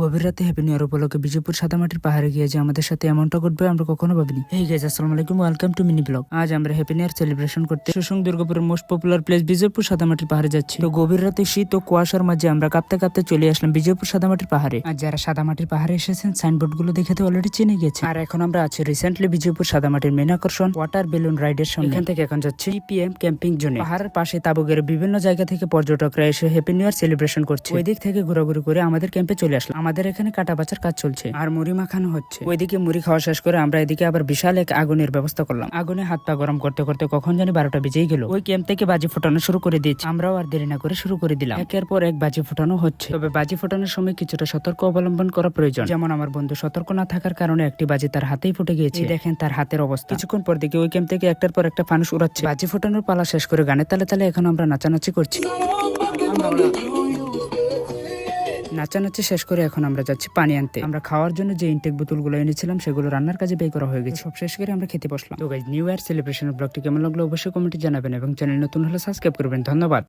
গভীর রাতে happy new year উপলক্ষে বিজয়পুর সাদামাটির পাহাড়ে গিয়ে যে আমাদের সাথে এমনটা ঘটবে, আমরা কখনো ভাবিনি। এই গেছে আসসালামু আলাইকুম ওয়েলকাম টু মিনি ব্লগ আজ আমরা হ্যাপি নিউ ইয়ার সেলিব্রেশন করতে সুসং দুর্গাপুরের মোস্ট পপুলার প্লেস বিজয়পুর সাদামাটির পাহাড়ে যাচ্ছি। তো গভীর রাতে শীত ও কুয়াশার মাঝে আমরা কাঁপতে কাঁপতে চলে আসলাম বিজয়পুর সাদামাটির পাহাড়ে। আর যারা সাদামাটির পাহাড়ে এসেছেন সাইনবোর্ডগুলো দেখে তো অলরেডি চিনে গেছে আর এখন আমরা আছি রিসেন্টলি বিজয়পুর সাদামাটির মেন আকর্ষণ ওয়াটার বেলুন রাইডের সামনে। এখান থেকে এখন যাচ্ছি পিএম ক্যাম্পিং জোনে পাহাড়ের পাশে তাবুগের বিভিন্ন জায়গা থেকে পর্যটকরা এসে হ্যাপি নিউ ইয়ার সেলিব্রেশন করছে। ওই দিক থেকে ঘোরাঘুরি করে আমাদের ক্যাম্পে চলে আসলাম। আমাদের এখানে কাটা বাচার কাজ চলছে। আর মুড়ি মাখানো হচ্ছে। ওইদিকে মুড়ি খাওয়া শেষ করে আমরা এদিকে আবার বিশাল এক আগুনের ব্যবস্থা করলাম। আগুনে হাত পা গরম করতে করতে কখন জানি বারোটা বেজেই গেল। ওই ক্যাম্প থেকে বাজি ফোটানো শুরু করে দিয়েছি। আমরাও আর দেরি না করে শুরু করে দিলাম। একের পর এক বাজি ফোটানো হচ্ছে। তবে বাজি ফোটানোর সময় কিছুটা সতর্ক অবলম্বন করা প্রয়োজন। যেমন আমার বন্ধু সতর্ক না থাকার কারণে একটি বাজি তার হাতেই ফুটে গিয়েছে। দেখেন তার হাতের অবস্থা। কিছুক্ষণ পর দিকে ওই ক্যাম্প থেকে একটার পর একটা ফানুস উড়াচ্ছে। বাজি ফোটানোর পালা শেষ করে গানের তালে তালে এখন আমরা নাচানাচি করছি। নাচানাচি শেষ করে এখন আমরা যাচ্ছি পানি আনতে। আমরা খাওয়ার জন্য যে ইনটেক বোতলগুলো এনেছিলাম, সেগুলো রান্নার কাজে ব্যয় করা হয়ে গেছে। সব শেষ করে আমরা খেতে বসলাম। তো গাইজ নিউ ইয়ার সেলিব্রেশনের ব্লগটি কেমন লাগল অবশ্যই কমেন্টে জানাবেন এবং চ্যানেল নতুন হলে সাবস্ক্রাইব করবেন। ধন্যবাদ।